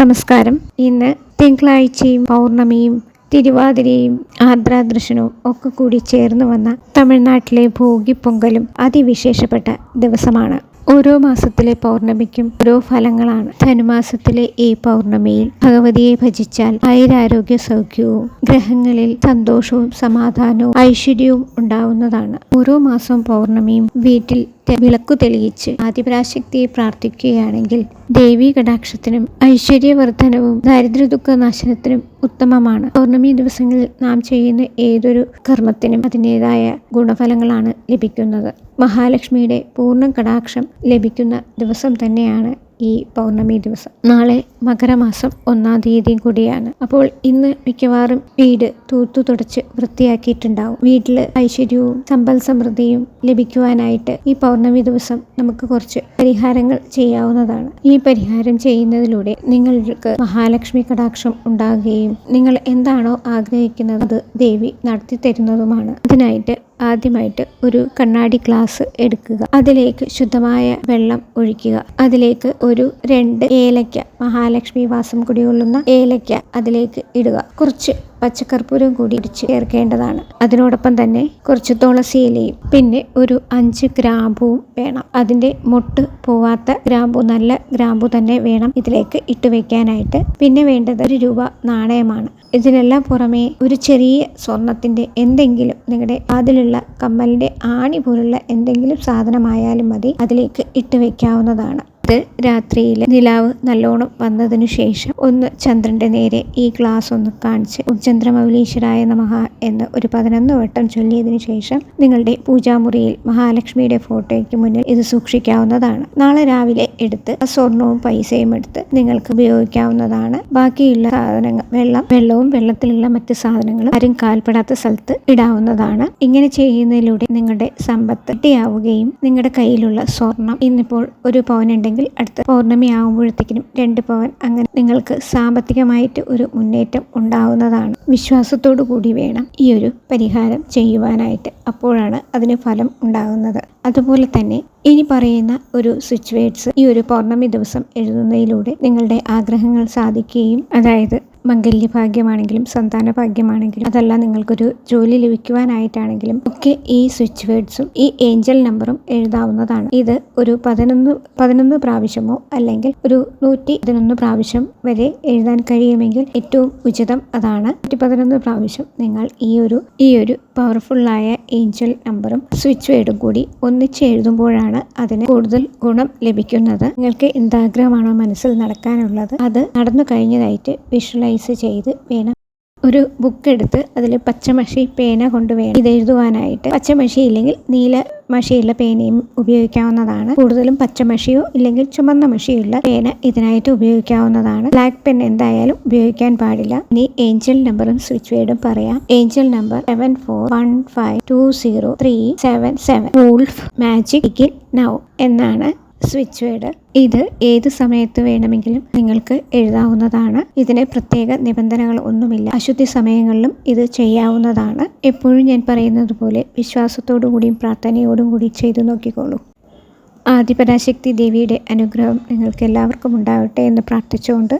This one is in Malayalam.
നമസ്കാരം. ഇന്ന് തിങ്കളാഴ്ചയും പൗർണമിയും തിരുവാതിരയും ആർദ്രാദൃശനവും ഒക്കെ കൂടി ചേർന്ന് വന്ന തമിഴ്നാട്ടിലെ ഭോഗി പൊങ്കലും അതിവിശേഷപ്പെട്ട ദിവസമാണ്. ഓരോ മാസത്തിലെ പൗർണമിക്കും ഓരോ ഫലങ്ങളാണ്. ധനുമാസത്തിലെ ഈ പൗർണമിയിൽ ഭഗവതിയെ ഭജിച്ചാൽ ആയുരാരോഗ്യ സൗഖ്യവും ഗ്രഹങ്ങളിൽ സന്തോഷവും സമാധാനവും ഐശ്വര്യവും ഉണ്ടാവുന്നതാണ്. ഓരോ മാസവും പൗർണമിയും വീട്ടിൽ വിളക്കു തെളിയിച്ച് ആദിപരാശക്തിയെ പ്രാർത്ഥിക്കുകയാണെങ്കിൽ ദേവീ കടാക്ഷത്തിനും ഐശ്വര്യവർദ്ധനവും ദാരിദ്ര്യദുഃഖ നാശനത്തിനും ഉത്തമമാണ്. പൗർണമി ദിവസങ്ങളിൽ നാം ചെയ്യുന്ന ഏതൊരു കർമ്മത്തിനും അതിന്റെതായ ഗുണഫലങ്ങളാണ് ലഭിക്കുന്നത്. മഹാലക്ഷ്മിയുടെ പൂർണ കടാക്ഷം ലഭിക്കുന്ന ദിവസം തന്നെയാണ് ഈ പൗർണമി ദിവസം. നാളെ മകരമാസം ഒന്നാം തീയതിയും കൂടിയാണ്. അപ്പോൾ ഇന്ന് മിക്കവാറും വീട് തൂത്തു തുടച്ച് വൃത്തിയാക്കിയിട്ടുണ്ടാവും. വീട്ടിൽ ഐശ്വര്യവും സമ്പൽ സമൃദ്ധിയും ലഭിക്കുവാനായിട്ട് ഈ പൗർണമി ദിവസം നമുക്ക് കുറച്ച് പരിഹാരങ്ങൾ ചെയ്യാവുന്നതാണ്. ഈ പരിഹാരം ചെയ്യുന്നതിലൂടെ നിങ്ങൾക്ക് മഹാലക്ഷ്മി കടാക്ഷം ഉണ്ടാകുകയും നിങ്ങൾ എന്താണോ ആഗ്രഹിക്കുന്നത് അത് ദേവി നടത്തി തരുന്നതുമാണ് അതിനായിട്ട് ആദ്യമായിട്ട് ഒരു കണ്ണാടി ഗ്ലാസ് എടുക്കുക. അതിലേക്ക് ശുദ്ധമായ വെള്ളം ഒഴിക്കുക. അതിലേക്ക് ഒരു രണ്ട് ഏലക്ക മഹാലക്ഷ്മി വാസം കുടികൊള്ളുന്ന ഏലക്ക അതിലേക്ക് ഇടുക. കുറച്ച് പച്ചക്കർപ്പൂരം കൂടി ഇടിച്ച് ചേർക്കേണ്ടതാണ്. അതിനോടൊപ്പം തന്നെ കുറച്ച് തുളസി ഇലയും പിന്നെ ഒരു അഞ്ച് ഗ്രാമ്പുവും വേണം. അതിന്റെ മുട്ട് പോവാത്ത ഗ്രാമ്പു നല്ല ഗ്രാമ്പു തന്നെ വേണം ഇതിലേക്ക് ഇട്ട് വെക്കാനായിട്ട്. പിന്നെ വേണ്ടത് ഒരു രൂപ നാണയമാണ്. ഇതിനെല്ലാം പുറമേ ഒരു ചെറിയ സ്വർണത്തിന്റെ എന്തെങ്കിലും നിങ്ങളുടെ അതിലുള്ള കമ്മലിന്റെ ആണി പോലുള്ള എന്തെങ്കിലും സാധനമായാലും മതി അതിലേക്ക് ഇട്ട് വെക്കാവുന്നതാണ്. ഇത് രാത്രിയിൽ നിലാവ് നല്ലോണം വന്നതിനു ശേഷം ഒന്ന് ചന്ദ്രന്റെ നേരെ ഈ ഗ്ലാസ് ഒന്ന് കാണിച്ച് ചന്ദ്രമൗലീശ്വരായ നമഹ എന്ന് ഒരു പതിനൊന്ന് വട്ടം ചൊല്ലിയതിനു ശേഷം നിങ്ങളുടെ പൂജാമുറിയിൽ മഹാലക്ഷ്മിയുടെ ഫോട്ടോയ്ക്ക് മുന്നിൽ ഇത് സൂക്ഷിക്കാവുന്നതാണ്. നാളെ രാവിലെ എടുത്ത് സ്വർണവും പൈസയും എടുത്ത് നിങ്ങൾക്ക് ഉപയോഗിക്കാവുന്നതാണ്. ബാക്കിയുള്ള സാധനങ്ങൾ വെള്ളം വെള്ളവും വെള്ളത്തിലുള്ള മറ്റ് സാധനങ്ങളും ആരും കാൽപ്പെടാത്ത സ്ഥലത്ത് ഇടാവുന്നതാണ്. ഇങ്ങനെ ചെയ്യുന്നതിലൂടെ നിങ്ങളുടെ സമ്പത്ത് ഇട്ടിയാവുകയും നിങ്ങളുടെ കയ്യിലുള്ള സ്വർണം ഇന്നിപ്പോൾ ഒരു പവൻ ഉണ്ടെങ്കിൽ അടുത്ത പൗർണമി ആകുമ്പോഴത്തേക്കിനും രണ്ട് പവൻ അങ്ങനെ നിങ്ങൾക്ക് സാമ്പത്തികമായിട്ട് ഒരു മുന്നേറ്റം ഉണ്ടാവുന്നതാണ്. വിശ്വാസത്തോടു കൂടി വേണം ഈ ഒരു പരിഹാരം ചെയ്യുവാനായിട്ട്. അപ്പോഴാണ് അതിന് ഫലം ഉണ്ടാകുന്നത് അതുപോലെ തന്നെ ഇനി പറയുന്ന ഒരു സ്വിച്ച് വേർഡ്സ് ഈ ഒരു പൗർണമി ദിവസം എഴുതുന്നതിലൂടെ നിങ്ങളുടെ ആഗ്രഹങ്ങൾ സാധിക്കുകയും അതായത് മംഗല്യഭാഗ്യമാണെങ്കിലും സന്താന ഭാഗ്യമാണെങ്കിലും അതല്ല നിങ്ങൾക്കൊരു ജോലി ലഭിക്കുവാനായിട്ടാണെങ്കിലും ഒക്കെ ഈ സ്വിച്ച് വേർഡ്സും ഈ ഏഞ്ചൽ നമ്പറും എഴുതാവുന്നതാണ്. ഇത് ഒരു പതിനൊന്ന് പതിനൊന്ന് പ്രാവശ്യമോ അല്ലെങ്കിൽ ഒരു നൂറ്റി പതിനൊന്ന് പ്രാവശ്യം വരെ എഴുതാൻ കഴിയുമെങ്കിൽ ഏറ്റവും ഉചിതം അതാണ്. നൂറ്റി പതിനൊന്ന് പ്രാവശ്യം നിങ്ങൾ ഈ ഒരു ഈ ഒരു പവർഫുള്ളായ ഏഞ്ചൽ നമ്പറും സ്വിച്ച് വേർഡും കൂടി ഒന്നിച്ച് എഴുതുമ്പോഴാണ് അതിന് കൂടുതൽ ഗുണം ലഭിക്കുന്നത്. നിങ്ങൾക്ക് എന്താഗ്രഹമാണോ മനസ്സിൽ നടക്കാനുള്ളത് അത് നടന്നു കഴിഞ്ഞതായിട്ട് വിഷ്വലൈസ് ചെയ്ത് വേണം. ഒരു ബുക്ക് എടുത്ത് അതിൽ പച്ചമഷി പേന കൊണ്ട് വേണം. ഇത് എഴുതുവാനായിട്ട്. പച്ചമഷി ഇല്ലെങ്കിൽ നീല മഷിയുള്ള പേനയും ഉപയോഗിക്കാവുന്നതാണ്. കൂടുതലും പച്ചമഷിയോ ഇല്ലെങ്കിൽ ചുമന്ന മഷിയുള്ള പേന ഇതിനായിട്ട് ഉപയോഗിക്കാവുന്നതാണ്. ബ്ലാക്ക് പെൻ എന്തായാലും ഉപയോഗിക്കാൻ പാടില്ല. ഇനി ഏഞ്ചൽ നമ്പറും സ്വിച്ച് വേർഡും പറയാം. Angel number seven four one five two zero three seven seven. Wolf magic now എന്നാണ് സ്വിച്ച് വേർഡ് ഇത് ഏത് സമയത്ത് വേണമെങ്കിലും നിങ്ങൾക്ക് എഴുതാവുന്നതാണ്. ഇതിന് പ്രത്യേക നിബന്ധനകൾ ഒന്നുമില്ല. അശുദ്ധി സമയങ്ങളിലും ഇത് ചെയ്യാവുന്നതാണ്. എപ്പോഴും ഞാൻ പറയുന്നത് പോലെ വിശ്വാസത്തോടു കൂടിയും പ്രാർത്ഥനയോടും കൂടി ചെയ്തു നോക്കിക്കോളൂ. ആദിപരാശക്തി ദേവിയുടെ അനുഗ്രഹം നിങ്ങൾക്ക് എല്ലാവർക്കും ഉണ്ടാവട്ടെ എന്ന് പ്രാർത്ഥിച്ചുകൊണ്ട്